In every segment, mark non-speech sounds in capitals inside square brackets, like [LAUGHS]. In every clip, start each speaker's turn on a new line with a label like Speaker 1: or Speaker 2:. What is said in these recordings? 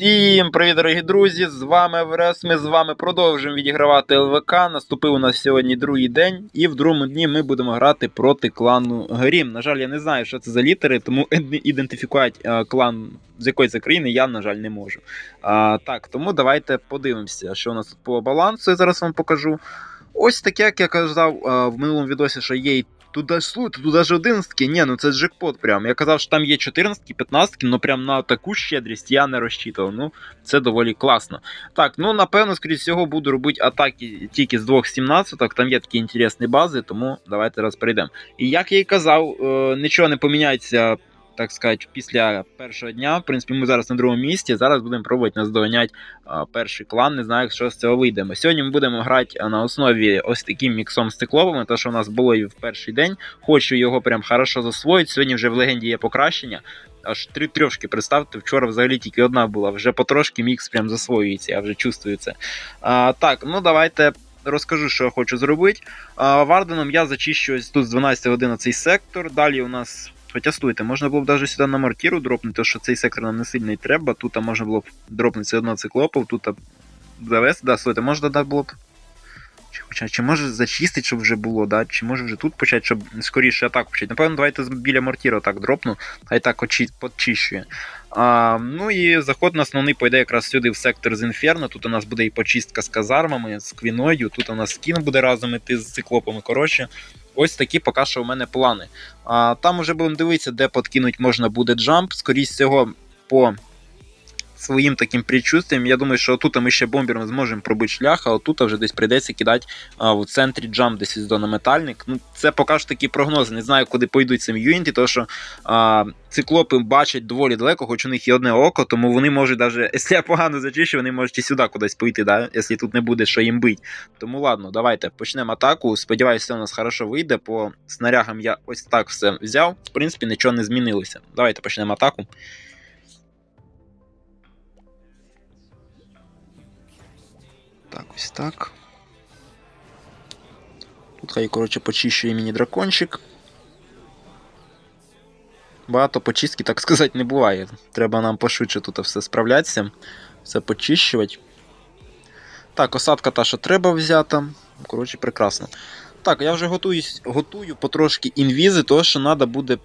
Speaker 1: Всім привіт, дорогі друзі! З вами Еврес. Ми з вами продовжуємо відігравати ЛВК. Наступив у нас сьогодні другий день, і в другому дні ми будемо грати проти клану Грім. На жаль, я не знаю, що це за літери, тому ідентифікувати е, клан з якої це країни я, на жаль, не можу. А, Так, тому давайте подивимося, що у нас тут по балансу. Я зараз вам покажу. Ось таке, як я казав е, в минулому відосі, що є і Тут даже, тут даже 11 ні, ну це джекпот прям. Я казав, що там є 14 15 ну прям на таку щедрість я не розчитував. Ну, це доволі класно. Так, ну напевно, скоріш всього, буду робити атаки тільки з двох 17 там є такі інтересні бази, тому давайте раз перейдемо. І як я і казав, е, нічого не поміняється так сказати, після першого дня. В принципі, ми зараз на другому місці. Зараз будемо пробувати наздоганяти перший клан. Не знаю, що з цього вийдемо. Сьогодні ми будемо грати на основі ось таким міксом з цикловими, те, що у нас було і в перший день. Хочу його прям хорошо засвоїти. Сьогодні вже в легенді є покращення. Аж три трьошки, представте, вчора взагалі тільки одна була. Вже потрошки мікс прям засвоюється, я вже чувствую це. А, Так, ну давайте. Розкажу, що я хочу зробити. Варденом я зачищу ось тут з 12 години цей сектор. Далі у нас Хоча стойте, можна було б навіть сюди на мортіру дропнути, що цей сектор нам не сильно й треба. Тут можна було б дропнути все одно циклопов, тут завести, да, стойте, можна да, було б. Чи, чи може зачистити, щоб вже було, да? чи може вже тут почати, щоб скоріше атаку почати. Напевно, давайте біля мортіра так дропну, хай так очі, почищує. А, Ну і заход на основний пойде якраз сюди в сектор з Інферно. Тут у нас буде і почистка з казармами, з квіною, тут у нас скін буде разом іти з циклопами. Коротше, Ось такі поки що у мене плани. А, Там уже будемо дивитися, де подкинуть можна буде джамп. Скоріше всього, по своїм таким предчувствием, я думаю, що тут ми ще бомбером зможемо пробити шлях, а отут вже десь прийдеться кидати а, в центрі джамп десь із метальник. Ну, Це поки що такі прогнози. Не знаю, куди пойдуть цим Юніті, тому що а, циклопи бачать доволі далеко, хоч у них є одне око, тому вони можуть, навіть, [LAUGHS] якщо я погано зачищу, вони можуть і сюди кудись пойти, да? якщо тут не буде що їм бить. Тому ладно, давайте почнемо атаку. Сподіваюся, все у нас хорошо вийде. По снарягам я ось так все взяв. В принципі, нічого не змінилося. Давайте почнемо атаку. Так, ось так. Тут хай, коротше, почищує міні-дракончик. Багато почистки, так сказати, не буває. Треба нам пошвидше тут все справлятися, все почищувати. Так, осадка та, що треба взяти. Коротше, прекрасно. Так, я вже готуюсь, готую потрошки інвізи, тому що треба буде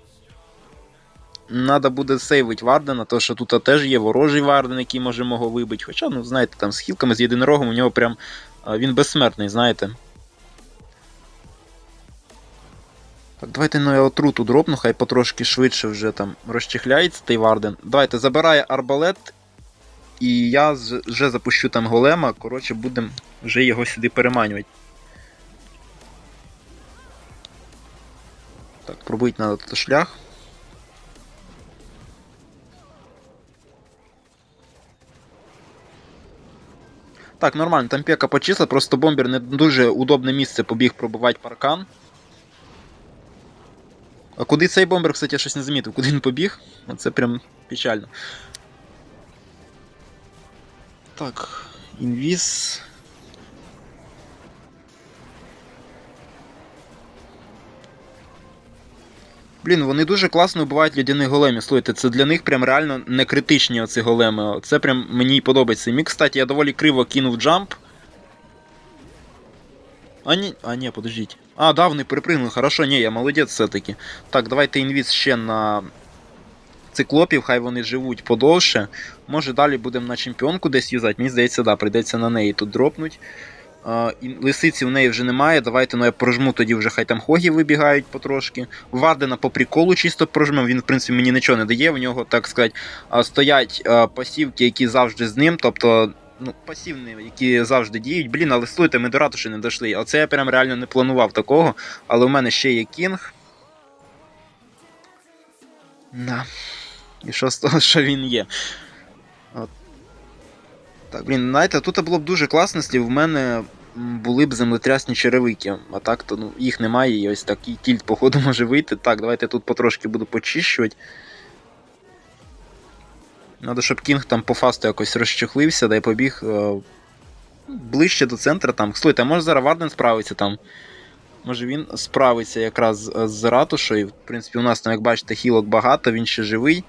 Speaker 1: Надо буде сейвити Вардена, тому що тут теж є ворожий Варден, який може мого вибити. Хоча, ну, знаєте, там з хілками, з єдинорогом у нього прям він безсмертний, знаєте. Так, давайте ну, я отруту дропну, хай потрошки швидше вже там розчехляється той Варден. Давайте забирає арбалет. І я вже запущу там голема, коротше, будемо вже його сюди переманювати. Так, пробити треба шлях. Так, нормально, там пека почисла, просто бомбер не дуже удобне місце побіг пробивати паркан. А куди цей бомбер, кстати, я щось не замітив, куди він побіг? Це прям печально. Так, інвіз. Блін, вони дуже класно вбивають людяних големів. Слухайте, це для них прям реально не критичні оці големи. Це прям мені подобається. Мік, кстати, я доволі криво кинув джамп. А ні, а ні, подождіть. А, да, вони перепригнули. Хорошо, ні, я молодець все-таки. Так, давайте інвіз ще на циклопів, хай вони живуть подовше. Може далі будемо на чемпіонку десь юзати. Мені здається, да, прийдеться на неї тут дропнуть. Лисиці в неї вже немає. Давайте ну, я прожму, тоді вже хай там хогі вибігають потрошки. Вардена по приколу чисто прожму. Він, в принципі, мені нічого не дає. В нього, так сказати, стоять пасівки, які завжди з ним. Тобто, ну, пасівні, які завжди діють. Блін, але слухайте, ми до ратуші не дійшли. Оце я прям реально не планував такого. Але у мене ще є кінг. На. І що з того, що він є? Так, блін, знаєте, тут було б дуже класно, якщо в мене були б землетрясні черевики. А так то ну, їх немає, і ось такий тільт, походу, може вийти. Так, давайте тут потрошки буду почищувати. Надо, щоб кінг там по фасту якось розчехлився, да й побіг е ближче до центру. там. Слухайте, а може зараз Варден справиться там. Може він справиться якраз з ратушою. В принципі, у нас там, як бачите, хілок багато, він ще живий.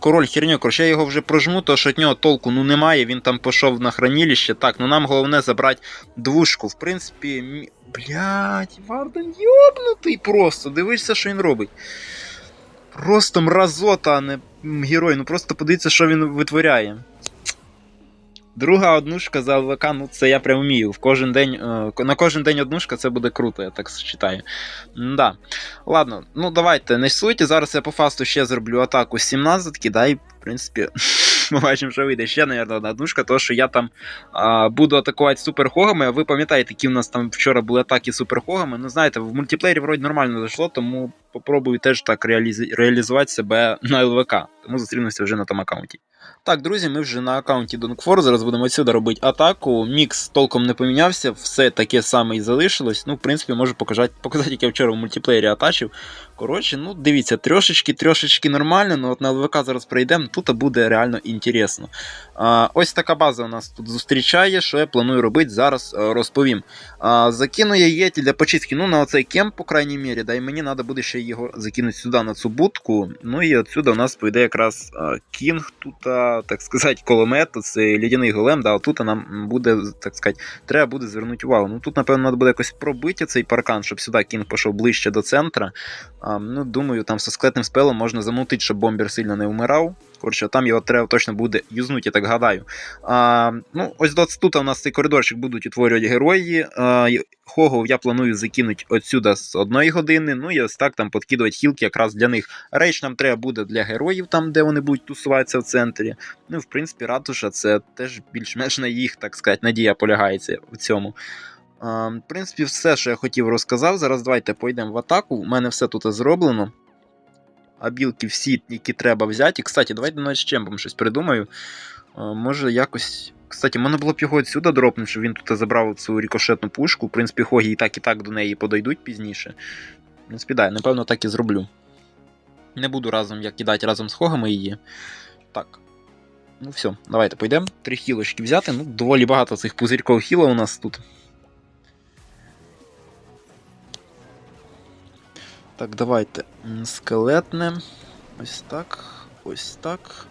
Speaker 1: Король херню, коротше, я його вже прожму, то що від нього толку ну немає, він там пішов на хранилище. Так, ну нам головне забрати двушку. В принципі, мі- блядь, Варден йобнутий просто. Дивишся, що він робить. Просто мразота, а не герой. Ну просто подивіться, що він витворяє. Друга однушка за ЛВК, ну це я прям вмію. В кожен день, е, на кожен день однушка це буде круто, я так вважаю. Да. Ладно, ну давайте, не суйте. Зараз я по фасту ще зроблю атаку з 17 да, і, в принципі, [LAUGHS] побачимо, що вийде ще, наверное, одна однушка, то що я там а, буду атакувати суперхогами. Ви пам'ятаєте, які в нас там вчора були атаки суперхогами. Ну, знаєте, в мультиплеєрі вроді нормально зайшло, тому попробую теж так реаліз... реалізувати себе на ЛВК. Тому зустрінемося вже на тому аккаунті. Так, друзі, ми вже на аккаунті Donkfor, зараз будемо отсюди робити атаку. Мікс толком не помінявся, все таке саме і залишилось. Ну, в принципі, можу показати, показати як я вчора в мультиплеєрі атачив. Коротше, ну дивіться, трошечки, трошечки нормально, але от на ЛВК зараз пройдемо, тут буде реально інтересно. А, ось така база у нас тут зустрічає, що я планую робити, зараз розповім. А, закину я єті для почистки, ну на оцей кемп, по крайній мірі, да, і мені треба буде ще його закинуть сюди на цю будку. Ну і отсюди у нас пойде якраз кінг, тут, так сказати, коломет, це лідяний голем, да, тут нам буде, так сказати, треба буде звернути увагу. Ну тут, напевно, треба буде якось пробити цей паркан, щоб сюди кінг пішов ближче до центра. Ну, думаю, там со склетним спелом можна замутити, щоб бомбер сильно не вмирав. Коротше, там його треба точно буде юзнути, я так гадаю. А, ну, ось до тут у нас цей коридорчик будуть утворювати герої. А, Хогов я планую закинути отсюда з одної години. Ну і ось так там подкидувати хілки якраз для них. Рейч нам треба буде для героїв, там, де вони будуть тусуватися в центрі. Ну, в принципі, ратуша це теж більш-менш на їх, так сказати, надія полягається в цьому. В принципі, все, що я хотів, розказав. Зараз давайте пойдемо в атаку. У мене все тут зроблено. А білки всі, які треба взяти. І, кстати, давайте навіть з чемпом щось придумаю. Може якось. Кстати, можна було б його відсюди дропнути, щоб він тут забрав цю рікошетну пушку. В принципі, хогі і так і так до неї подойдуть пізніше. В принципі, да, напевно, так і зроблю. Не буду разом я кидати разом з хогами її. Так. Ну все, давайте пойдемо. Три хілочки взяти. Ну, доволі багато цих пузирьков хіла у нас тут. Так, давайте. Скелетне. Ось так. Ось так.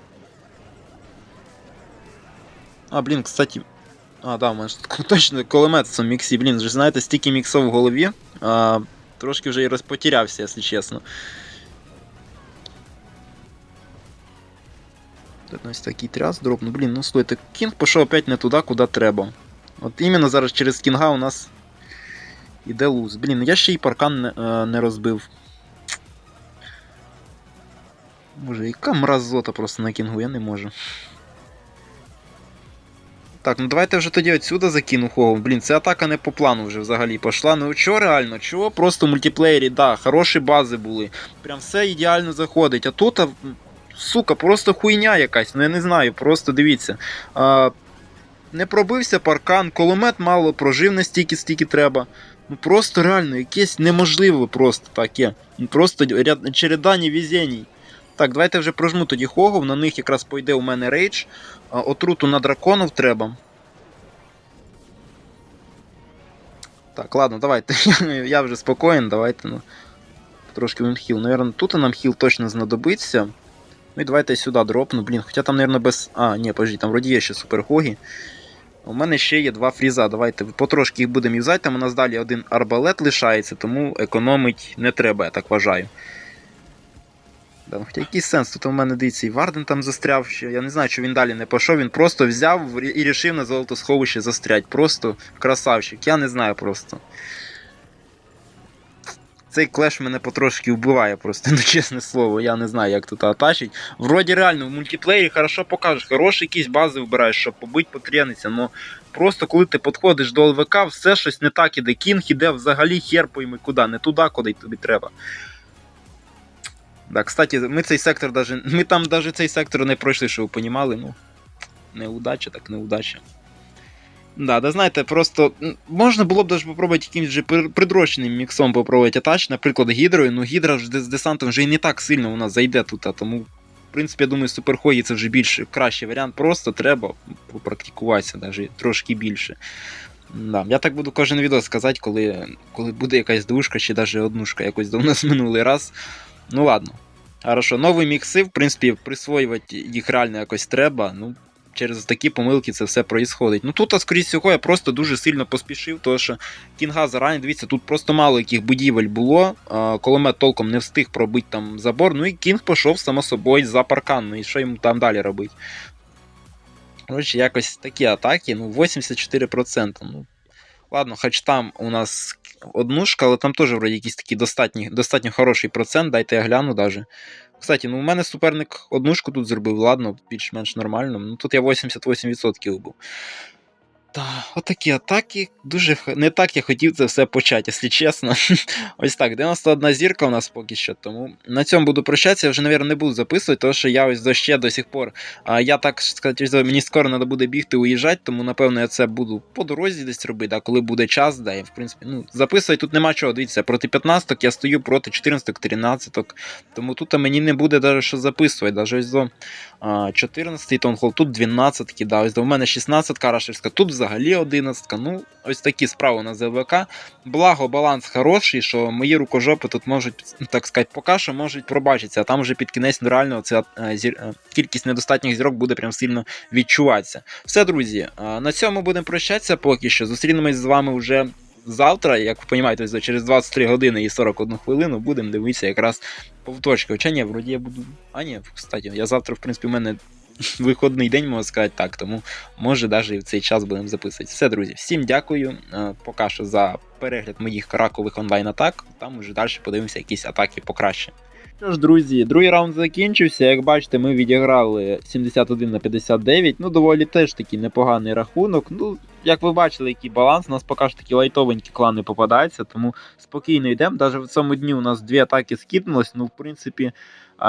Speaker 1: А, блін, кстати. А, да, у мене ж [LAUGHS] точно кулемет в міксі. Блін, вже знаєте, стільки міксов в голові. А, трошки вже і розпотірявся, якщо чесно. Ось такий тряс дропну. Блін, ну слухайте, кінг пішов опять не туди, куди треба. От іменно зараз через кінга у нас іде луз. Блін, я ще й паркан не, е, не розбив. Боже, яка мразота просто на кінгу, я не можу. Так, ну давайте вже тоді отсюда закину хогом. Блін, ця атака не по плану вже взагалі пішла. Ну чого реально? Чого просто в мультиплеєрі, да, хороші бази були. Прям все ідеально заходить. А тут, а, сука, просто хуйня якась. Ну я не знаю, просто дивіться. А, не пробився паркан, коломет мало прожив настільки, стільки треба. Ну просто реально, якесь неможливе просто таке. Ну, Просто ряд, череда невезеній. Так, давайте вже прожму тоді хогов, на них якраз пойде у мене рейдж. Отруту на драконів треба. Так, ладно, давайте. [LAUGHS] Я вже спокоєн, давайте. Ну, трошки він хіл. Наверно, тут нам хіл точно знадобиться. Ну і давайте сюди дропну. Блін, хоча там, наверное, без. А, ні, подожди, там вроді є ще суперхогі. У мене ще є два фріза. Давайте потрошки їх будемо юзати. Там у нас далі один арбалет лишається, тому економить не треба, я так вважаю. Да, ну, хоча який сенс? Тут у мене дивіться, і Варден там застряв ще. Я не знаю, що він далі не пішов. Він просто взяв і рішив на золотосховище застрять. Просто красавчик. Я не знаю просто. Цей клеш мене потрошки вбиває просто, [LAUGHS] ну чесне слово, я не знаю, як тут атачить. Вроді реально в мультиплеєрі хорошо покажеш, хороші якісь бази вибираєш, щоб побить потрениться, но просто коли ти підходиш до ЛВК, все щось не так іде. Кінг іде взагалі хер пойми куди, не туди, куди тобі треба. Да, кстати, ми цей сектор даже. Ми там даже цей сектор не пройшли, щоб ви понімали, ну. Неудача, так неудача. Да, да знаєте, просто можна було б даже попробувати якимось же пр- придроченим міксом попробувати атач, наприклад, гідрою, ну гідра з десантом вже і не так сильно у нас зайде тут, а тому, в принципі, я думаю, суперхої це вже більш кращий варіант, просто треба попрактикуватися даже трошки більше. Да, я так буду кожен відео сказати, коли, коли буде якась двушка чи навіть однушка, якось до нас минулий раз. Ну ладно. Хорошо, нові мікси, в принципі, присвоювати їх реально якось треба. Ну, через такі помилки це все проїсходить. Ну тут, а скоріше всього, я просто дуже сильно поспішив, тому що кінга зарані, дивіться, тут просто мало яких будівель було. Коломет толком не встиг пробити там забор. Ну і кінг пішов, само собою, за паркан. Ну і що йому там далі робити? Коротше, якось такі атаки, ну, 84%. Ну, ладно, хоч там у нас однушка, але там теж вроді якийсь такий достатньо, достатньо хороший процент, дайте я гляну даже. Кстати, ну у мене суперник однушку тут зробив, ладно, більш-менш нормально. Ну тут я 88% був. Та, отакі атаки. Дуже не так я хотів це все почати, якщо чесно. [LAUGHS] ось так, 91 зірка у нас поки що. Тому на цьому буду прощатися. Я вже, мабуть, не буду записувати, тому що я ось до ще до сих пор. А я так сказати, мені скоро треба буде бігти, уїжджати, тому напевно я це буду по дорозі десь робити, да, коли буде час, да, і в принципі, ну, записувати тут нема чого. Дивіться, проти 15 я стою проти 14 13 тому тут мені не буде навіть що записувати. Даже ось до а, 14 тонхол, тут 12 да, ось до мене 16 карашевська, тут взагалі 11 Ну, ось такі справи у нас з ЛВК. Благо, баланс хороший, що мої рукожопи тут можуть, так сказати, поки що можуть пробачитися, а там вже під кінець ну, реально ця е, е, кількість недостатніх зірок буде прям сильно відчуватися. Все, друзі, е, на цьому будемо прощатися поки що. Зустрінемось з вами вже. Завтра, як ви розумієте, через 23 години і 41 хвилину будемо дивитися якраз повторчки. Хоча ні, вроді я буду. А ні, кстати, я завтра, в принципі, у мене [LAUGHS] виходний день, можна сказати так, тому може навіть і в цей час будемо записувати. Все, друзі, всім дякую. е, Поки що за перегляд моїх ракових онлайн-атак. Там уже далі подивимося якісь атаки покраще. Що ж, друзі, другий раунд закінчився. Як бачите, ми відіграли 71 на 59. Ну, доволі теж такий непоганий рахунок. Ну, як ви бачили, який баланс, у нас поки що такі лайтовенькі клани попадаються, тому спокійно йдемо. Навіть в цьому дні у нас дві атаки скіпнулось. Ну, в принципі,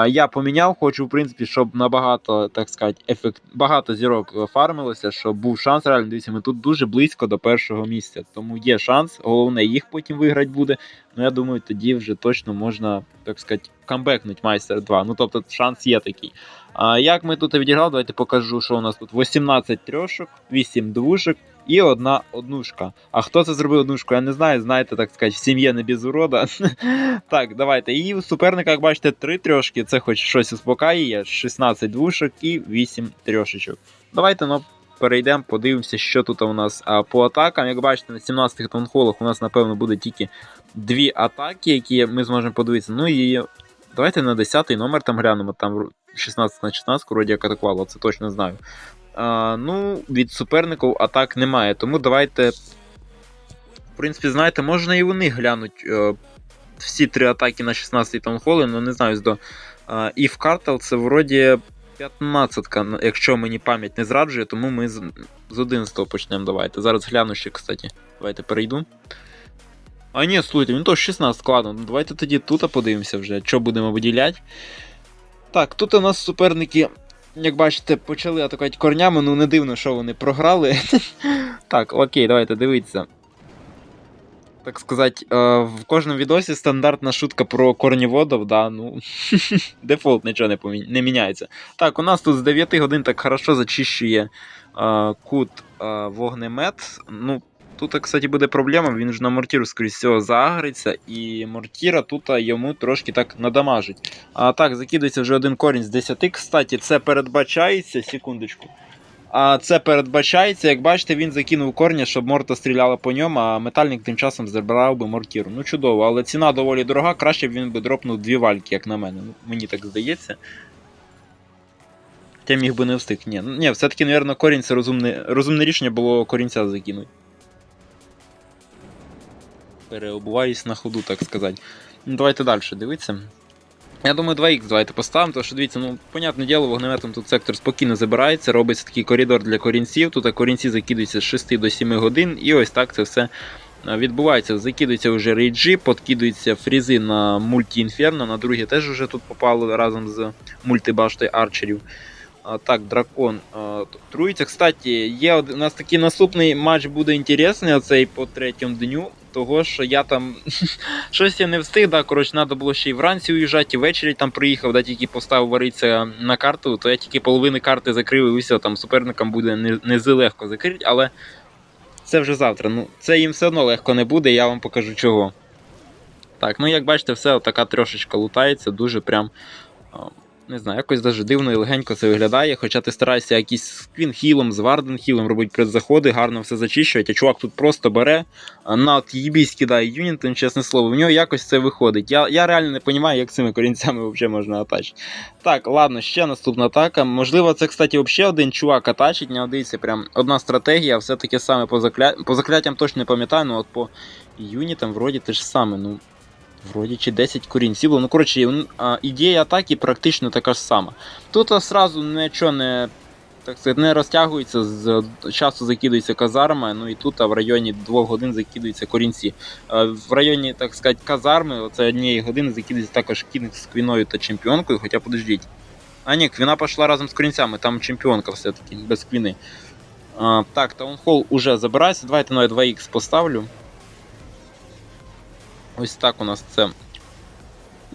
Speaker 1: я поміняв, хочу, в принципі, щоб набагато, так сказати, ефект... багато зірок е, фармилося, щоб був шанс. Реально, дивіться, ми тут дуже близько до першого місця. Тому є шанс. Головне, їх потім виграти буде. Ну, я думаю, тоді вже точно можна, так сказати, камбекнути майстер 2. Ну, тобто, шанс є такий. А як ми тут відіграли, давайте покажу, що у нас тут 18 трьошок, 8 двушок і одна однушка. А хто це зробив однушку, я не знаю. Знаєте, так сказати, в сім'ї не без урода. [LAUGHS] так, давайте. І у суперника, як бачите, 3 трьошки, це хоч щось успокаює, 16 двушок і 8 трьошечок. Давайте ну, перейдемо, подивимося, що тут у нас а, по атакам. Як бачите, на 17-х тонхолах у нас, напевно, буде тільки дві атаки, які ми зможемо подивитися. Ну і давайте на 10-й номер там глянемо. Там 16 на 16 вроді як атакувало, це точно знаю. А, ну, від суперників атак немає. Тому давайте. В принципі, знаєте, можна і вони глянуть е, всі три атаки на 16 тонхоли, ну не знаю, до е, і в Картел це вроді 15-ка, якщо мені пам'ять не зраджує, тому ми з, з 11 почнемо. Давайте. Зараз гляну ще, кстати. Давайте перейду. А ні, слухайте, він то 16, ладно. Ну, давайте тоді тут подивимося вже, що будемо виділяти. Так, тут у нас суперники, як бачите, почали атакувати корнями, ну не дивно, що вони програли. [LAUGHS] так, окей, давайте дивіться. Так сказати, е, в кожному відосі стандартна шутка про корніводов, да, ну. [LAUGHS] Дефолт нічого не, помі... не міняється. Так, у нас тут з 9 годин так хорошо зачищує е, кут е, вогнемет. Ну, Тут, кстати, буде проблема, він ж на мортіру, скоріш всього, заагриться, і мортіра тут йому трошки так надамажить. А так, закидується вже один корінь з 10. Кстати, це передбачається. Секундочку. А це передбачається, як бачите, він закинув корня, щоб морта стріляла по ньому, а метальник тим часом забрав би мортіру. Ну чудово, але ціна доволі дорога, краще б він би дропнув дві вальки, як на мене. Ну, Мені так здається. Хоча міг би не встиг. Ні, ні все-таки, мабуть, корінь це розумне, розумне рішення було корінця закинути переобуваюсь на ходу, так сказати. Ну, Давайте далі дивитися. Я думаю, 2х давайте поставимо, тому що дивіться, ну, понятне діло, вогнеметом тут сектор спокійно забирається, робиться такий коридор для корінців. Тут корінці закидуються з 6 до 7 годин, і ось так це все відбувається. Закидуються вже рейджі, подкидуються фрізи на мульті-інферно, на друге теж вже тут попало разом з мультибаштою арчерів. Так, дракон труїться. Кстати, є у нас такий наступний матч буде інтересний, оцей по третьому дню. Того, що я там [LAUGHS] щось я не встиг, да, коротше, треба було ще й вранці уїжджати, і ввечері там приїхав, да, тільки поставив варитися на карту, то я тільки половину карти закрив і все, там суперникам буде не, не легко закрити, але це вже завтра. Ну, Це їм все одно легко не буде, я вам покажу чого. Так, ну як бачите, все така трошечка лутається, дуже прям Не знаю, якось даже дивно і легенько це виглядає. Хоча ти стараєшся якийсь з квінхілом, з варденхілом робити предзаходи, гарно все зачищувати, а чувак тут просто бере, на їбісь кидає юнітом, чесне слово, в нього якось це виходить. Я, я реально не розумію, як цими корінцями взагалі можна атачити. Так, ладно, ще наступна атака. Можливо, це, кстати, взагалі один чувак атачить, не дивіться, прям одна стратегія, все таке саме по, закля... по закляттям точно не пам'ятаю, ну от по юнітам вроді те ж саме. Ну, Вроді чи 10 корінців. Ну, коротше, ідея атаки практично така ж сама. Тут а, сразу нічого не, так сказати, не розтягується, з часу закидується казарма, ну і тут а, в районі 2 годин закидуються корінці. А, В районі, так сказати, казарми, оце однієї години закидується також кінг з квіною та чемпіонкою, хоча подождіть. А ні, квіна пішла разом з корінцями, там чемпіонка все-таки, без квіни. А, так, таунхол уже забирається. Давайте на 2х поставлю. Ось так у нас це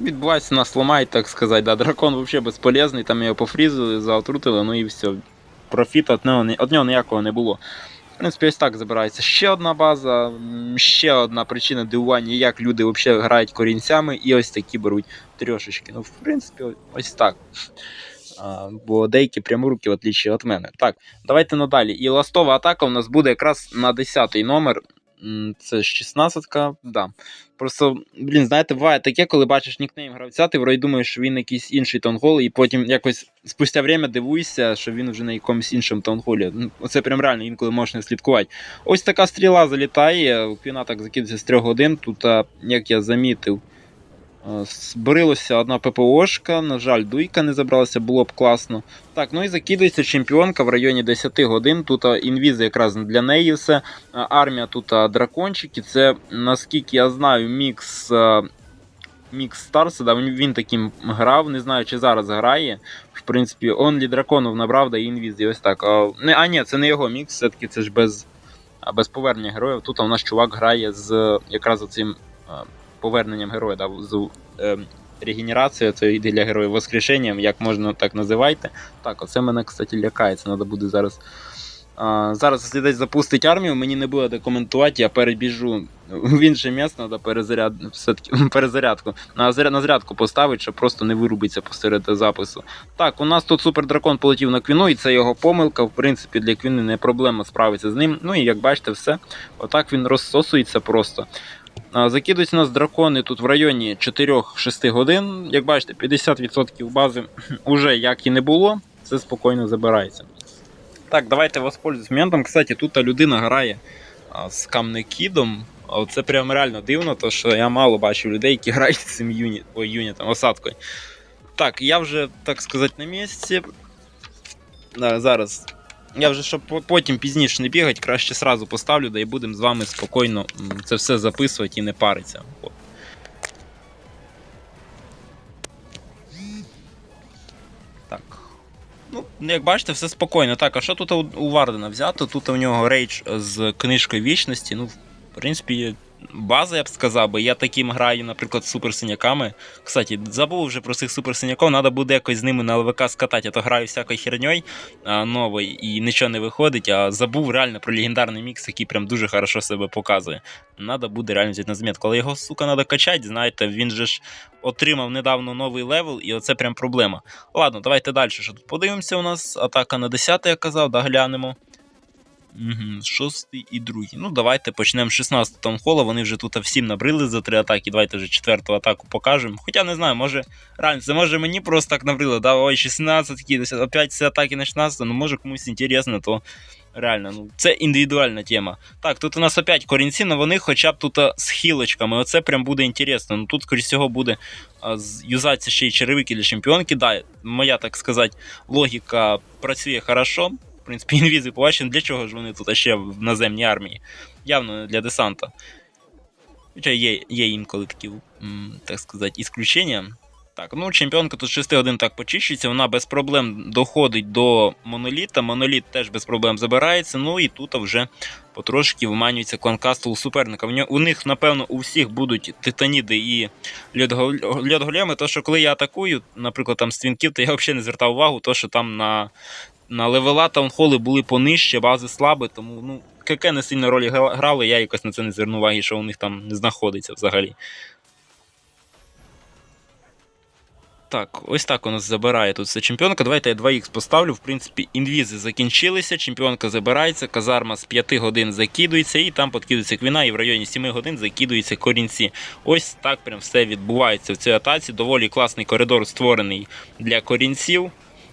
Speaker 1: відбувається, нас ламають, так сказати. Да, дракон взагалі безполезний, там його пофрізили, заотрутили, ну і все. Профіту від нього, від нього ніякого не було. В принципі, ось так забирається ще одна база, ще одна причина дивування, як люди взагалі грають корінцями, і ось такі беруть трьошечки. Ну, в принципі, ось так. А, бо деякі пряморуки, в отличие від мене. Так, давайте надалі. І ластова атака у нас буде якраз на 10-й номер. Це 16-ка, да. Просто, блін, знаєте, буває таке, коли бачиш нікнейм гравця, ти вроді думаєш, що він якийсь інший таунхол, і потім якось спустя время дивуєшся, що він вже на якомусь іншому таунхолі. Це Оце прям реально інколи можеш не слідкувати. Ось така стріла залітає, квіна так закидується з 3 годин. Тут, як я замітив, а, збрилося одна ППОшка, на жаль, дуйка не забралася, було б класно. Так, ну і закидується чемпіонка в районі 10 годин. Тут а, інвізи якраз для неї все. Армія тут дракончики. Це, наскільки я знаю, мікс. Мікс Старса, да, він, таким грав, не знаю, чи зараз грає. В принципі, Онлі драконов набрав, да і інвіз, і ось так. А, ні, це не його мікс, все-таки це ж без, без повернення героїв. Тут у нас чувак грає з якраз оцим поверненням героя, да, з е, регенерацією, це йде для героїв воскрешенням, як можна так називайте. Так, оце мене, кстати, лякає. Це треба буде зараз. А, зараз, десь запустить армію, мені не буде де коментувати, я перебіжу в інше місце, треба перезаряд... [LAUGHS] перезарядку. На, заря... на зарядку поставити, щоб просто не вирубитися посеред запису. Так, у нас тут супердракон полетів на квіну, і це його помилка. В принципі, для квіни не проблема справитися з ним. Ну і як бачите, все. Отак він розсосується просто. Закидують у нас дракони тут в районі 4-6 годин. Як бачите, 50% бази [CLEARS THROAT] уже як і не було, це спокійно забирається. Так, давайте воспользуюсь моментом. Кстати, тут людина грає з камнекідом. Це прям реально дивно, то що я мало бачив людей, які [LAUGHS] грають з цим юніт, ой, юнітом, осадкою. Так, я вже, так сказати, на місці. Зараз. Я вже, щоб потім пізніше не бігати, краще сразу поставлю, да і будемо з вами спокійно це все записувати і не париться. От. Так. Ну, як бачите, все спокійно. Так, а що тут у Вардена взято? Тут у нього рейдж з книжкою вічності. Ну, в принципі, база, я б сказав, би. Я таким граю, наприклад, з суперсиняками. Кстати, забув вже про цих суперсиняків, треба буде якось з ними на ЛВК скатати, а то граю всякою херньою новою і нічого не виходить, а забув реально про легендарний мікс, який прям дуже хорошо себе показує. Надо буде реально взяти на замітку. Але його, сука, треба качати, знаєте, він же ж отримав недавно новий левел, і оце прям проблема. Ладно, давайте далі. Що тут подивимося у нас. Атака на 10, я казав, да, глянемо. Шостий і другий. Ну, давайте почнемо з 16 таунхола. Вони вже тут всім набрили за три атаки. Давайте вже четверту атаку покажемо. Хоча не знаю, може. Реально, це може мені просто так набрили. Да, ой, 16 такі, десь опять ці атаки на 16, ну може комусь інтересно, то реально, ну це індивідуальна тема. Так, тут у нас опять корінці, але вони хоча б тут з хілочками. Оце прям буде інтересно. Ну тут, скоріш всього, буде а, юзатися ще й черевики для чемпіонки. Да, моя, так сказати, логіка працює хорошо. Принципі, [LAUGHS] інвізи побачимо, для чого ж вони тут ще в наземній армії. Явно не для десанта. Хоча є, є інколи такі, так сказати, ісключення. Так, ну чемпіонка тут 6 годин так почищується, вона без проблем доходить до моноліта. Моноліт теж без проблем забирається. Ну і тут вже потрошки вманюється кланкастл у суперника. В ньо- У них, напевно, у всіх будуть титаніди і льодго- льодголеми, то що коли я атакую, наприклад, там з твінків, то я взагалі не звертав увагу, то що там на, на левела таунхоли були понижче, бази слабі, тому ну. КК не сильно ролі грали, я якось на це не звернув уваги, що у них там знаходиться взагалі. Так, ось так у нас забирає тут ця чемпіонка. Давайте я 2х поставлю. В принципі, інвізи закінчилися. Чемпіонка забирається, казарма з 5 годин закидується, і там подкидується квіна, і в районі 7 годин закидуються корінці. Ось так прям все відбувається в цій атаці. Доволі класний коридор створений для корінців.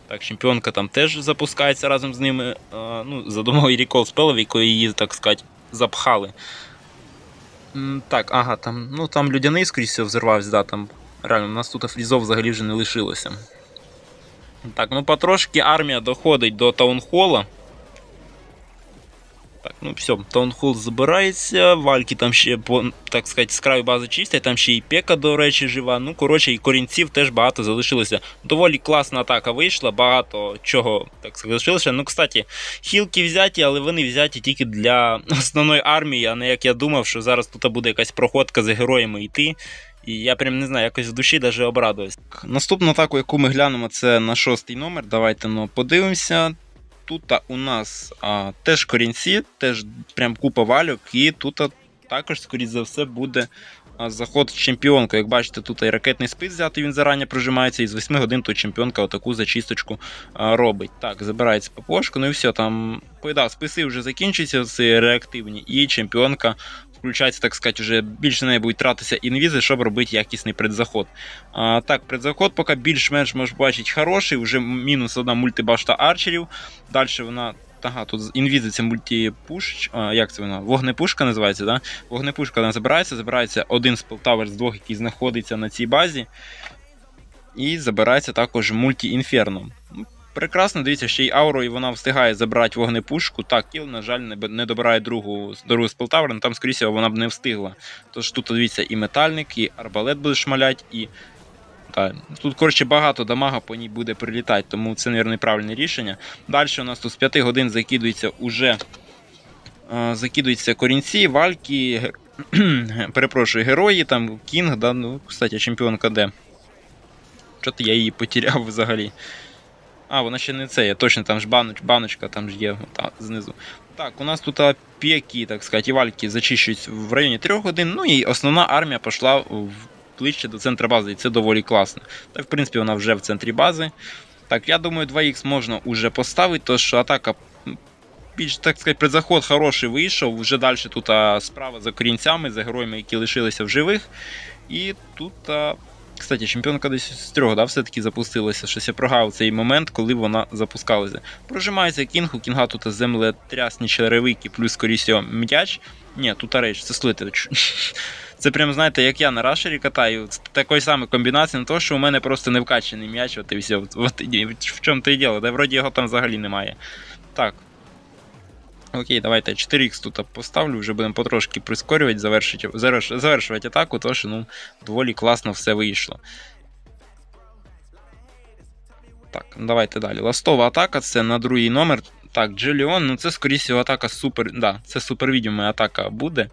Speaker 1: Так, чемпіонка там теж запускається разом з ними. А, ну, за допомогою рікол спелів, якої її, так сказати, запхали. Так, ага, там, ну там людяний, скоріше всього, взорвався, да, там. Реально, у нас тут фрізов взагалі вже не лишилося. Так, ну потрошки армія доходить до таунхола. Так, ну все, таунхол забирається, вальки там ще, по, так сказати, з краю бази чистять, там ще і пека, до речі, жива. Ну, коротше, і корінців теж багато залишилося. Доволі класна атака вийшла, багато чого так сказати, залишилося. Ну, кстати, хілки взяті, але вони взяті тільки для [LAUGHS] основної армії, а не як я думав, що зараз тут буде якась проходка за героями йти. І я прям не знаю, якось в душі даже обрадуюсь. Наступну атаку, яку ми глянемо, це на шостий номер. Давайте ну, подивимося. Тут у нас а, теж корінці, теж прям купа валюк, і тут також, скоріш за все, буде заход в чемпіонку. Як бачите, тут і ракетний спис взятий, він зарані прожимається, і з 8 годин тут чемпіонка отаку зачисточку робить. Так, забирається ППОшка, ну і все, там поїдав, списи вже закінчуються, це реактивні, і чемпіонка включається, так сказати, вже більше на неї будуть тратитися інвізи, щоб робити якісний предзаход. А, Так, предзаход поки більш-менш можеш бачити хороший, вже мінус одна мультибашта арчерів. Далі вона. Ага, тут інвізи це мультипуш. Як це вона? Вогнепушка називається, да? Вогнепушка вона забирається, забирається один з з двох, який знаходиться на цій базі. І забирається також мульті-інферно. Прекрасно, дивіться, ще й ауру, і вона встигає забрати вогнепушку. Так, кіл, на жаль, не, не добирає другу дорогу з але там, скоріше, вона б не встигла. Тож тут, дивіться, і метальник, і арбалет буде шмалять, і. Та, тут, коротше, багато дамага по ній буде прилітати, тому це, мабуть, правильне рішення. Далі у нас тут з 5 годин закидується уже закидуються корінці, вальки, [CLEARS THROAT] перепрошую, герої, там Кінг, да, ну, кстати, чемпіонка де. Чого-то я її потеряв взагалі. А, вона ще не це є. Точно там ж баноч, баночка там ж є та, знизу. Так, у нас тут піки, так сказати, вальки зачищують в районі 3 годин. Ну і основна армія пішла в, ближче до центру бази, і це доволі класно. Так, в принципі, вона вже в центрі бази. Так, я думаю, 2х можна вже поставити, тому що атака. Більш, так сказати, предзаход хороший вийшов. Вже далі тут справа за корінцями, за героями, які лишилися в живих. І тут Кстати, чемпіонка десь з трьох, да, все-таки запустилася. Щось я прогав цей момент, коли вона запускалася. Прожимається кінг, у кінга тут землетрясні черевики, плюс скоріше м'яч. Ні, тут рейдж, це слити. [LAUGHS] Це прям, знаєте, як я на рашері катаю, з такої самої комбінації, на те, що у мене просто не вкачаний м'яч, от і все. От, от, в чому то і діло, да вроді його там взагалі немає. Так. Окей, давайте 4х тут поставлю, вже будемо потрошки прискорювати, завершити, завершувати атаку, тому що ну, доволі класно все вийшло. Так, давайте далі. Ластова атака, це на другий номер. Так, Джеліон, ну це, скоріше, атака супер. Да, це супервідьома атака буде.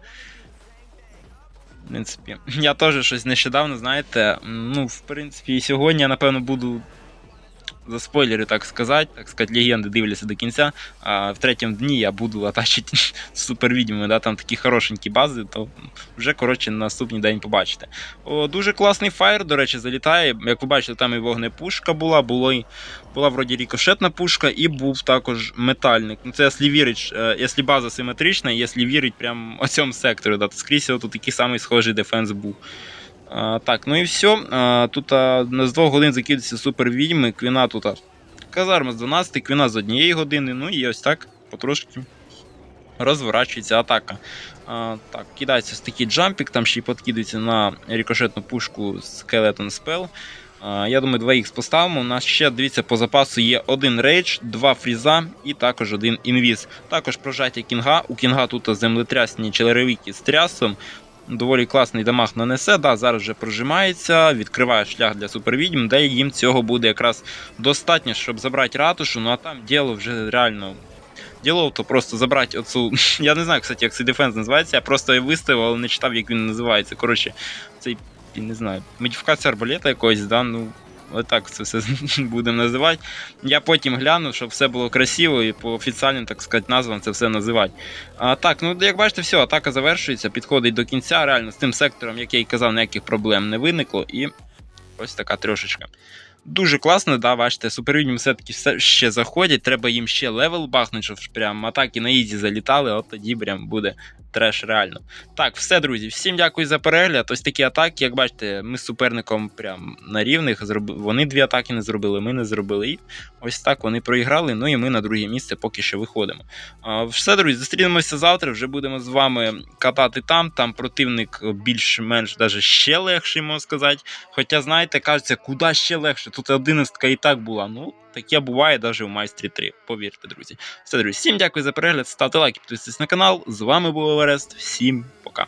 Speaker 1: В принципі, я теж щось нещодавно, знаєте, ну, в принципі, сьогодні я, напевно, буду за спойлери, так сказати, так сказати, легенди дивляться до кінця. А в третьому дні я буду атачити [LAUGHS] супервідьми, да, там такі хорошенькі бази, то вже коротше на наступний день побачите. О, Дуже класний фаєр, до речі, залітає. Як ви бачите, там і вогнепушка була, було була вроді рікошетна пушка, і був також метальник. Ну, Це якщо вірить, е, якщо база симетрична, якщо вірить прямо о цьому сектору, да, то скрізь тут такий самий схожий дефенс був. Так, ну і все. А, Тут а, з 2 годин закидується супер відьми. Квіна тут казарма з 12, квіна з 1 години. Ну і ось так потрошки розворачується атака. А, Так, Кидається такий джампік, там ще й подкидується на рикошетну пушку Skeleton Spell. А, Я думаю, 2х поставимо. У нас ще, дивіться, по запасу є один рейдж, два фріза і також один інвіз. Також прожаття кінга. У кінга тут землетрясні челеревики з трясом доволі класний дамаг нанесе. Да, Зараз вже прожимається, відкриває шлях для супервідьм, де їм цього буде якраз достатньо, щоб забрати ратушу. Ну а там діло вже реально. Діло то просто забрати оцю. [LAUGHS] Я не знаю, кстати, як цей дефенс називається. Я просто виставив, але не читав, як він називається. Коротше, цей не знаю, модифікація арбалета якоїсь, да, ну. Отак це все [LAUGHS] будемо називати. Я потім гляну, щоб все було красиво і по офіціальним, так сказати, назвам це все називати. А так, ну як бачите, все, атака завершується, підходить до кінця. Реально з тим сектором, як я і казав, ніяких проблем не виникло. І Ось така трошечка. Дуже класно, да, бачите, супервідьми все-таки все ще заходять. Треба їм ще левел бахнути, щоб прям атаки на ізі залітали, от тоді прям буде треш реально. Так, все, друзі, всім дякую за перегляд. Ось такі атаки, як бачите, ми з суперником прям на рівних зробили. Вони дві атаки не зробили, ми не зробили. І ось так вони проіграли. Ну і ми на друге місце поки що виходимо. А, Все, друзі, зустрінемося завтра. Вже будемо з вами катати там. Там противник більш-менш даже ще легший, можна сказати. Хоча, знаєте, кажеться, куди ще легше. Тут 11 і так була. Ну, таке буває навіть у майстрі 3. Повірте, друзі. Все, друзі, всім дякую за перегляд. Ставте лайки, підписуйтесь на канал. З вами був Еверест. Всім пока.